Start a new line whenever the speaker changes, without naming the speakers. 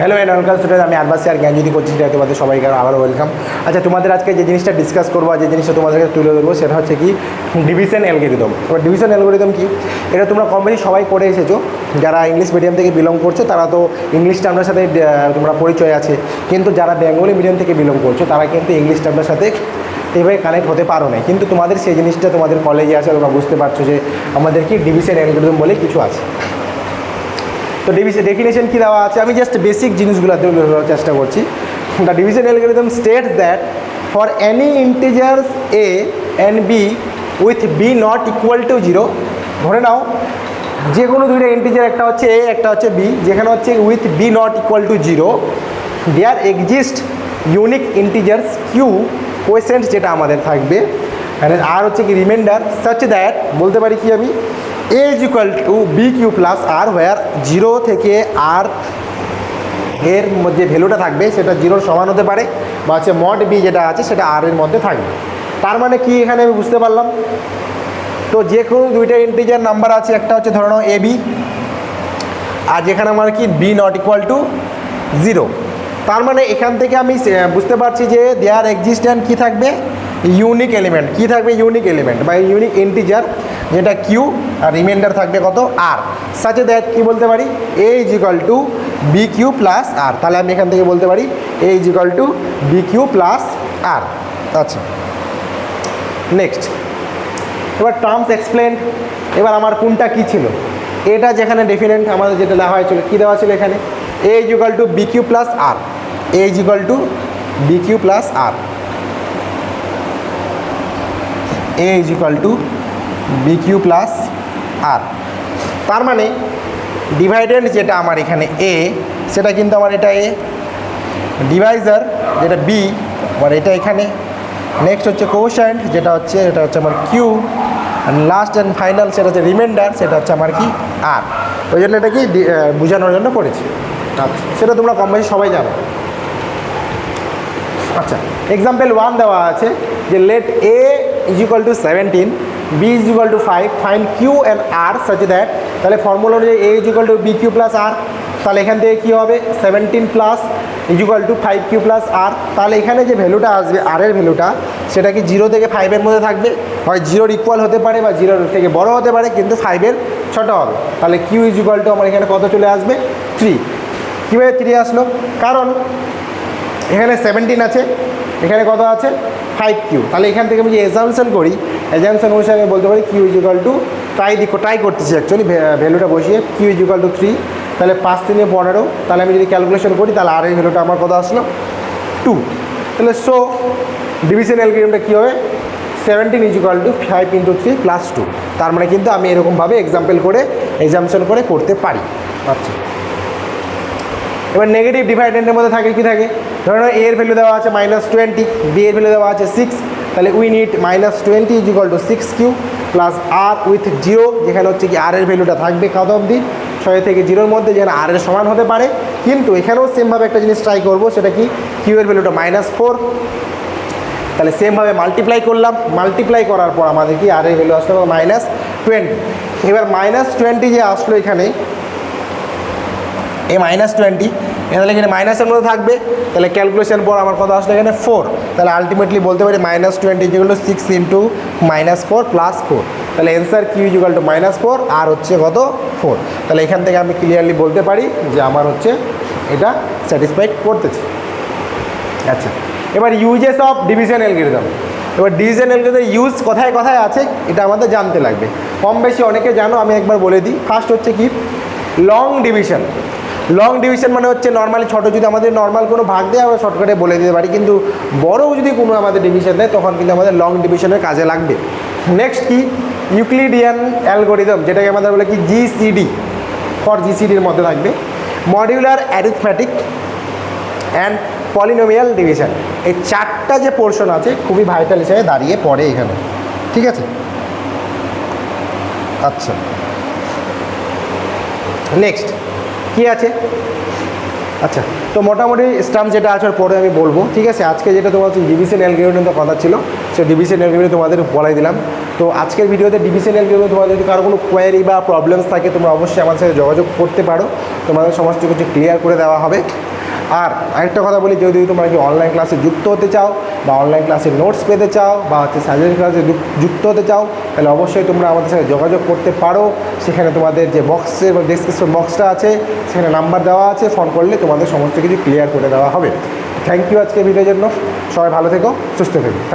Hello and welcome student আমি আরবাসি আর জ্ঞানজ্যোতি করছি তোমাদের সবাইকে আবারও ওয়েলকাম আচ্ছা তোমাদের আজকে যে জিনিসটা ডিসকাস করব যে জিনিসটা তোমাদেরকে তুলে ধরবো, সেটা হচ্ছে কি ডিভিশন অ্যালগোরিদম এবার ডিভিশন অ্যালগোরিদম কি? এটা তোমরা কম সবাই করে এসেছ, যারা ইংলিশ মিডিয়াম থেকে বিলং করছ, তারা তো ইংলিশ টার্মের সাথে তোমরা পরিচয় আছে। কিন্তু যারা বেঙ্গলি মিডিয়াম থেকে বিলং করছ, তারা কিন্তু ইংলিশ টার্মের সাথে এইভাবে কানেক্ট হতে পারো না কিন্তু তোমাদের সেই জিনিসটা তোমাদের কলেজে আছে, তোমরা বুঝতে পারছ যে আমাদের কি ডিভিশন অ্যালগোরিদম বলে কিছু আছে। তো ডিভিশন ডেফিনেশন কী দেওয়া আছে? আমি জাস্ট বেসিক জিনিসগুলো ধরার চেষ্টা করছি। The division algorithm state that for any integers a and b with b not equal to zero ধরে নাও যে কোনো দুইটা ইন্টিজার একটা হচ্ছে এ একটা হচ্ছে বি যেখানে হচ্ছে with b not equal to zero there exist unique integers q quotient যেটা আমাদের থাকবে। আর হচ্ছে কি রিমাইন্ডার সাচ দ্যাট বলতে পারি কি আমি? A is equal to b q plus r where zero থেকে আর এর মধ্যে ভ্যালুটা থাকবে, সেটা জিরোর সমান হতে পারে, বা হচ্ছে মড বি যেটা আছে, সেটা আর এর মধ্যে থাকবে। তার মানে কি এখানে আমি বুঝতে পারলাম? তো যে কোনো দুইটা ইন্টিজার নাম্বার আছে, একটা হচ্ছে ধরে এ বি আর যেখানে আমার কি b not equal to zero তার মানে এখান থেকে আমি বুঝতে পারছি যে দেয়ার এক্সিস্ট্যান্ট কী থাকবে? ইউনিক এলিমেন্ট কী থাকবে? ইউনিক এলিমেন্ট বা ইউনিক ইন্টিজার যেটা কিউ আর রিমাইন্ডার থাকবে কত? আর সাথে দ্যাট কী বলতে পারি? A is equal to b q plus r তাহলে আমি এখান থেকে বলতে পারি a is equal to b q plus r আচ্ছা। নেক্সট এবার টার্মস এক্সপ্লেন এবার আমার কোনটা কী ছিল? এটা যেখানে ডেফিনেন্ট আমাদের যেটা দেওয়া হয়েছিল, কী দেওয়া ছিল এখানে? A is equal to b q plus r a is equal to b q plus r a is equal to b q plus r তার মানে ডিভাইডেন্ট যেটা আমার এখানে এ সেটা কিন্তু আমার এটা এ ডিভাইজার যেটা বি আমার এটা এখানে। নেক্সট হচ্ছে কোশাইন্ট যেটা হচ্ছে এটা হচ্ছে আমার কিউ লাস্ট অ্যান্ড ফাইনাল সেটা হচ্ছে রিমাইন্ডার সেটা হচ্ছে আমার কি? আর ওই জন্য এটা কি বোঝানোর জন্য করেছি। আচ্ছা। সেটা তোমরা কম বেশি সবাই জানো। আচ্ছা এক্সাম্পল ওয়ান দেওয়া আছে যে let a is equal to seventeen b is equal to five fine q and r such that তাহলে ফর্মুলা অনুযায়ী a is equal to b q plus r তাহলে এখান থেকে কী হবে? Seventeen plus is equal to five q plus r তাহলে এখানে যে ভ্যালুটা আসবে আর এর ভ্যালুটা সেটা কি জিরো থেকে ফাইভের মধ্যে থাকবে? হয় জিরোর ইকুয়াল হতে পারে বা জিরোর থেকে বড় হতে পারে, কিন্তু ফাইভের ছোটো হবে। তাহলে কিউ ইজ ইকুয়াল টু আমার এখানে কত চলে আসবে? থ্রি কীভাবে থ্রি আসলো? কারণ এখানে সেভেন্টিন আছে, এখানে কত আছে? ফাইভ কিউ তাহলে এখান থেকে আমি যে এজামশন করি এজামশন অনুসারে আমি বলতে পারি q is equal to try the try করতেছি অ্যাকচুয়ালি ভ্যালুটা বসিয়ে কিউ ইজিক্যাল টু থ্রি তাহলে পাঁচ তিনে পনেরো, তাহলে আমি যদি ক্যালকুলেশন করি, তাহলে আর এই ভ্যালুটা আমার কত আসলো? টু তাহলে সো ডিভিশন অ্যালগোরিদমটা কী হবে? Seventeen is equal to five into three plus two তার মানে কিন্তু আমি এরকমভাবে এক্সাম্পল করে এক্সামশন করে করতে পারি। আচ্ছা। এবার নেগেটিভ ডিভাইডেন্টের মধ্যে থাকে কি থাকে? ধরো এর ভ্যালু দেওয়া আছে মাইনাস টোয়েন্টি বি এর ভ্যালু দেওয়া আছে সিক্স তাহলে we need minus twenty is equal to six q plus r with zero যেখানে হচ্ছে কি আর এর ভ্যালুটা থাকবে কত অবধি? ছয় থেকে জিরোর মধ্যে, যেখানে আর এর সমান হতে পারে। কিন্তু এখানেও সেমভাবে একটা জিনিস ট্রাই করব, সেটা কি? কিউ এর ভ্যালুটা মাইনাস ফোর তাহলে সেমভাবে মাল্টিপ্লাই করলাম। মাল্টিপ্লাই করার পর আমাদের কি আর এর ভ্যালু আসলো? মাইনাস টোয়েন্টি এবার মাইনাস টোয়েন্টি যে আসলো এখানে, এই মাইনাস টোয়েন্টি তাহলে এখানে মাইনাসের মধ্যে থাকবে। তাহলে ক্যালকুলেশন পর আমার কত আসলো এখানে ফোর তাহলে আলটিমেটলি বলতে পারি মাইনাস টোয়েন্টি যেগুলো six into minus four plus four তাহলে answer q equal to minus four r হচ্ছে কত? ফোর তাহলে এখান থেকে আমি ক্লিয়ারলি বলতে পারি যে আমার হচ্ছে এটা স্যাটিসফাইড করতেছে। আচ্ছা এবার ইউজেস অফ ডিভিশন অ্যালগোরিদম এবার ডিভিশন অ্যালগোরিদম ইউজ কোথায় কোথায় আছে, এটা আমাদের জানতে লাগবে। কম বেশি অনেকে জানো, আমি একবার বলে দিই। ফার্স্ট হচ্ছে কি? লং ডিভিশন লং ডিভিশন মানে হচ্ছে নর্মালি ছোটো, যদি আমাদের নর্মাল কোনো ভাগ দেয়, আমরা শর্টকাটে বলে দিতে পারি। কিন্তু বড়ও যদি কোনো আমাদের ডিভিশন দেয়, তখন কিন্তু আমাদের লং ডিভিশনের কাজে লাগবে। নেক্সট কি? ইউক্লিডিয়ান অ্যালগোরিদম যেটাকে আমাদের বলে কি? জিসিডি ফর জিসিডির মধ্যে থাকবে। Modular arithmetic and polynomial division এই চারটা যে পোর্শন আছে, খুবই ভাইটাল হিসেবে দাঁড়িয়ে পড়ে এখানে। ঠিক আছে? আচ্ছা। নেক্সট কি আছে? আচ্ছা তো মোটামুটি স্টাম্প যেটা আসার পরে আমি বলব। ঠিক আছে, আজকে যেটা তোমার ডিভিশন অ্যালগোরিদম কথা ছিল, সে ডিভিশন অ্যালগোরিদম তোমাদের বলাই দিলাম। তো আজকের ভিডিওতে ডিভিশন অ্যালগোরিদম তোমাদের যদি কারও কোনো কোয়ারি বা প্রবলেমস থাকে, তোমরা অবশ্যই আমার সাথে যোগাযোগ করতে পারো। তোমাদের সমস্ত কিছু ক্লিয়ার করে দেওয়া হবে। আর আরেকটা কথা বলি, যদি তোমরা কি অনলাইন ক্লাসে যুক্ত হতে চাও বা অনলাইন ক্লাসে নোটস পেতে চাও বা হচ্ছে সাজেশন ক্লাসে যুক- যুক্ত হতে চাও, তাহলে অবশ্যই তোমরা আমাদের সাথে যোগাযোগ করতে পারো। সেখানে তোমাদের যে বক্সের বা ডেসক্রিপশন বক্সটা আছে, সেখানে নাম্বার দেওয়া আছে ফোন করলে তোমাদের সমস্ত কিছু ক্লিয়ার করে দেওয়া হবে। থ্যাংক ইউ আজকে ভিডিওর জন্য। সবাই ভালো থেকো, সুস্থ থেকো।